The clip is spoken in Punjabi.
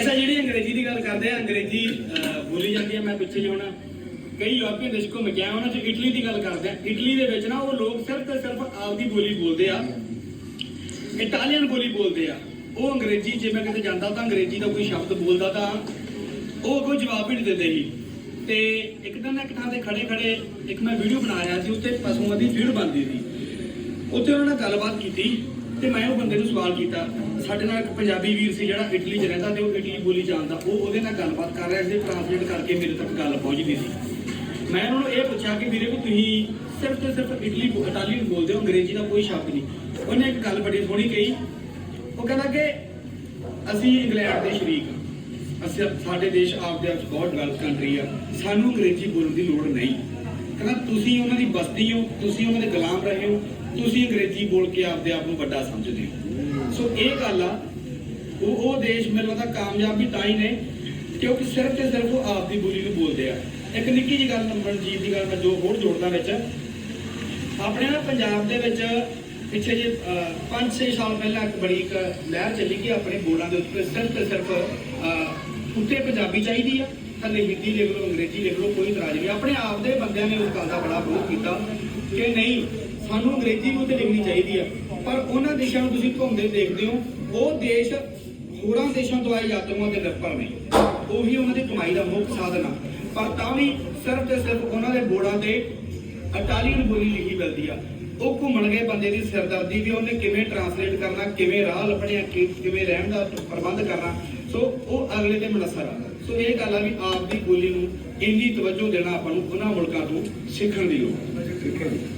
ਅੱਛਾ, ਜਿਹੜੀ ਅੰਗਰੇਜ਼ੀ ਦੀ ਗੱਲ ਕਰਦੇ ਆ, ਅੰਗਰੇਜ਼ੀ ਬੋਲੀ ਜਾਂਦੀ ਆ, ਮੈਂ ਪਿੱਛੇ ਜਿਹੇ ਹੁਣ ਕਈ ਯੂਰਪੀਅਨ ਦੇਸ਼ ਘੁੰਮ ਕੇ ਆਇਆ, ਉਹਨਾਂ ਚ ਇਟਲੀ ਦੀ ਗੱਲ ਕਰਦੇ ਆ। ਇਟਲੀ ਦੇ ਵਿੱਚ ਨਾ ਉਹ ਲੋਕ ਸਿਰਫ ਤੇ ਸਿਰਫ ਆਪਦੀ ਬੋਲੀ ਬੋਲਦੇ ਆ। ਇਟਾਲੀਅਨ ਬੋਲੀ ਬੋਲਦੇ ਆ। ਉਹ ਅੰਗਰੇਜ਼ੀ, ਜੇ ਮੈਂ ਕਿਤੇ ਜਾਂਦਾ ਤਾਂ ਅੰਗਰੇਜ਼ੀ ਦਾ ਕੋਈ ਸ਼ਬਦ ਬੋਲਦਾ ਤਾਂ ਉਹ ਕੋਈ ਜਵਾਬ ਹੀ ਨਹੀਂ ਦਿੰਦੇ ਸੀ। ਤੇ ਇੱਕ ਦਿਨ ਇੱਕ ਥਾਂ ਤੇ ਖੜੇ ਖੜੇ ਇੱਕ ਮੈਂ ਵੀਡੀਓ ਬਣਾ ਰਿਹਾ ਸੀ, ਉੱਤੇ ਪਸ਼ੂਆਂ ਦੀ ਫੀਡ ਬਣਦੀ ਸੀ। ਉੱਥੇ ਉਹਨਾਂ ਨਾਲ ਗੱਲਬਾਤ ਕੀਤੀ। ਤੇ ਮੈਂ ਉਹ ਬੰਦੇ ਨੂੰ ਸਵਾਲ ਕੀਤਾ, ਸਾਡੇ ਨਾਲ ਇੱਕ ਪੰਜਾਬੀ ਵੀਰ ਸੀ ਜਿਹੜਾ ਇਟਲੀ 'ਚ ਰਹਿੰਦਾ ਤੇ ਉਹ ਇਟਲੀ ਬੋਲੀ ਜਾਣਦਾ ਉਹ ਉਹਦੇ ਨਾਲ ਗੱਲਬਾਤ ਕਰ ਰਿਹਾ ਸੀ ਟ੍ਰਾਂਸਲੇਟ ਕਰਕੇ ਮੇਰੇ ਤੱਕ ਗੱਲ ਪਹੁੰਚਦੀ ਸੀ। ਮੈਂ ਉਹਨਾਂ ਨੂੰ ਇਹ ਪੁੱਛਿਆ ਕਿ ਵੀਰੇ ਵੀ ਤੁਸੀਂ ਸਿਰਫ ਤੇ ਸਿਰਫ ਇਟਲੀ ਇਟਾਲੀਅਨ ਬੋਲਦੇ ਹੋ, ਅੰਗਰੇਜ਼ੀ ਦਾ ਕੋਈ ਸ਼ਬਦ ਨਹੀਂ। ਉਹਨੇ ਇੱਕ ਗੱਲ ਬੜੀ ਸੋਹਣੀ ਕਹੀ। ਉਹ ਕਹਿੰਦਾ ਕਿ ਅਸੀਂ ਇੰਗਲੈਂਡ ਦੇ ਸ਼ਰੀਕ ਹਾਂ। ਅਸੀਂ ਸਾਡੇ ਦੇਸ਼ ਆਪਦੇ ਆਪ 'ਚ ਬਹੁਤ ਡਿਵੈਲਪ ਕੰਟਰੀ ਆ। ਸਾਨੂੰ ਅੰਗਰੇਜ਼ੀ ਬੋਲਣ ਦੀ ਲੋੜ ਨਹੀਂ। ਕਹਿੰਦਾ ਤੁਸੀਂ ਉਹਨਾਂ ਦੀ ਬਸਤੀ ਹੋ ਤੁਸੀਂ ਉਹਨਾਂ ਦੇ ਗੁਲਾਮ ਰਹੇ ਹੋ ਤੁਸੀਂ ਅੰਗਰੇਜ਼ੀ ਬੋਲ ਕੇ ਆਪਦੇ ਆਪ ਨੂੰ ਵੱਡਾ ਸਮਝਦੇ ਹੋ। ਸੋ ਇਹ ਗੱਲ ਆ ਉਹ ਉਹ ਦੇਸ਼ ਮੈਨੂੰ ਲੱਗਦਾ ਕਾਮਯਾਬ ਵੀ ਤਾਂ ਹੀ ਨੇ ਕਿਉਂਕਿ ਸਿਰਫ ਤੇ ਸਿਰਫ ਉਹ ਆਪਦੀ ਬੋਲੀ ਨੂੰ ਬੋਲਦੇ ਆ। ਇੱਕ ਨਿੱਕੀ ਜਿਹੀ ਗੱਲ ਮਨਜੀਤ ਦੀ ਗੱਲ ਮੈਂ ਜੋ ਹੋਰ ਜੋੜਦਾ ਵਿੱਚ। ਆਪਣੇ ਨਾ ਪੰਜਾਬ ਦੇ ਵਿੱਚ ਪਿੱਛੇ ਜੇ 5-6 ਸਾਲ ਪਹਿਲਾਂ ਇੱਕ ਬੜੀ ਇੱਕ ਲਹਿਰ ਚੱਲੀ ਕਿ ਆਪਣੇ ਬੋਰਡਾਂ ਦੇ ਉੱਤੇ ਸਿਰਫ ਤੇ ਸਿਰਫ ਉੱਤੇ ਪੰਜਾਬੀ ਚਾਹੀਦੀ ਆ। ਥੱਲੇ ਹਿੰਦੀ ਲਿਖ ਲਓ, ਅੰਗਰੇਜ਼ੀ ਲਿਖ ਲਓ, ਕੋਈ ਇਤਰਾਜ਼ ਨਹੀਂ। ਆਪਣੇ ਆਪ ਦੇ ਬੰਦਿਆਂ ਨੇ ਉਸ ਗੱਲ ਦਾ ਬੜਾ ਵਿਰੋਧ ਕੀਤਾ ਕਿ ਨਹੀਂ, ਸਾਨੂੰ ਅੰਗਰੇਜ਼ੀ ਵੀ ਉੱਤੇ ਲਿਖਣੀ ਚਾਹੀਦੀ ਆ। ਪਰ ਉਹਨਾਂ ਦੇਸ਼ਾਂ ਨੂੰ ਤੁਸੀਂ ਘੁੰਮਦੇ ਦੇਖਦੇ ਹੋ, ਉਹ ਦੇਸ਼ ਹੋਰਾਂ ਦੇਸ਼ਾਂ ਤੋਂ ਆਏ ਯਾਤਰੂਆਂ ਦੇ ਨਿਰਭਰ ਨੇ। ਉਹੀ ਉਹਨਾਂ ਦੀ ਕਮਾਈ ਦਾ ਮੁੱਖ ਸਾਧਨ ਆ। ਪਰ ਤਾਂ ਵੀ ਸਿਰਫ ਤੇ ਸਿਰਫ ਉਹਨਾਂ ਦੇ ਬੋਰਡਾਂ ਤੇ ਇਟਾਲੀਅਨ ਬੋਲੀ ਲਿਖੀ ਮਿਲਦੀ ਆ। ਉਹ ਘੁੰਮਣ ਗਏ ਬੰਦੇ ਦੀ ਸਿਰਦਰਦੀ ਵੀ ਉਹਨੇ ਕਿਵੇਂ ਟਰਾਂਸਲੇਟ ਕਰਨਾ, ਕਿਵੇਂ ਰਾਹ ਲੱਭਣੇ ਕਿਵੇਂ ਰਹਿਣ ਦਾ ਪ੍ਰਬੰਧ ਕਰਨਾ ਸੋ ਉਹ ਅਗਲੇ ਤੇ ਮਨਸਰ ਆ ਸੋ ਇਹ ਗੱਲ ਆ ਵੀ ਆਪ ਦੀ ਬੋਲੀ ਨੂੰ ਇੰਨੀ ਤਵੱਜੋ ਦੇਣਾ ਆਪਾਂ ਨੂੰ ਉਹਨਾਂ ਮੁਲਕਾਂ ਤੋਂ ਸਿੱਖਣ ਦੀ ਲੋੜ। ਹੈ